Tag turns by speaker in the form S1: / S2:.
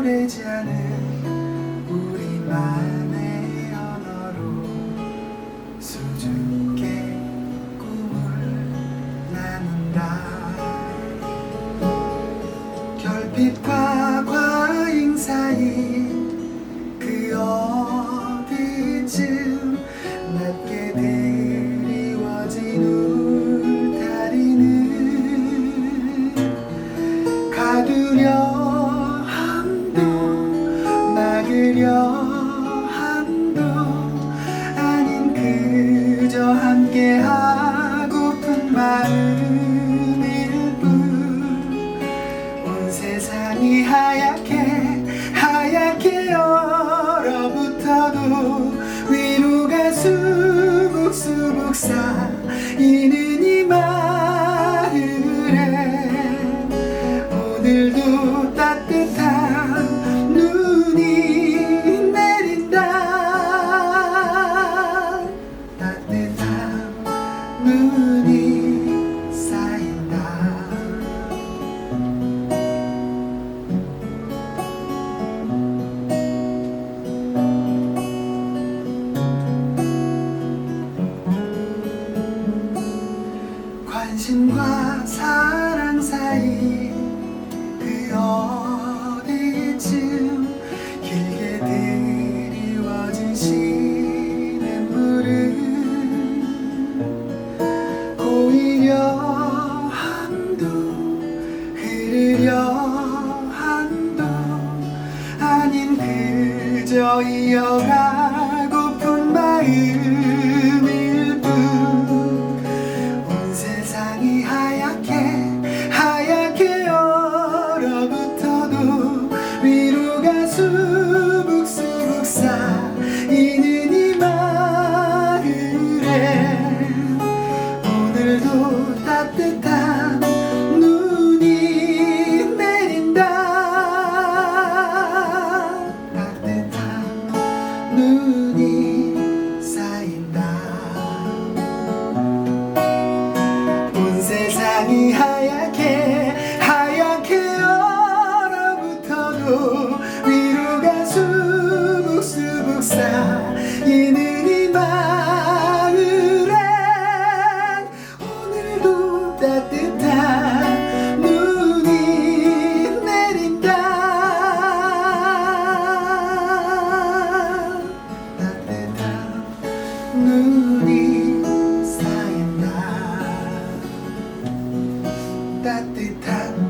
S1: 오래지 않은 우리만 함께 하고픈 마음일 뿐 온 세상이 하얗게 하얗게 얼어붙어도 위로가 수북수북 쌓이는 이 마을에 오늘도 따뜻한 관심과 사랑 사이 그 어디쯤 땅이 하얗게 하얗게 얼어붙어도 that they tap.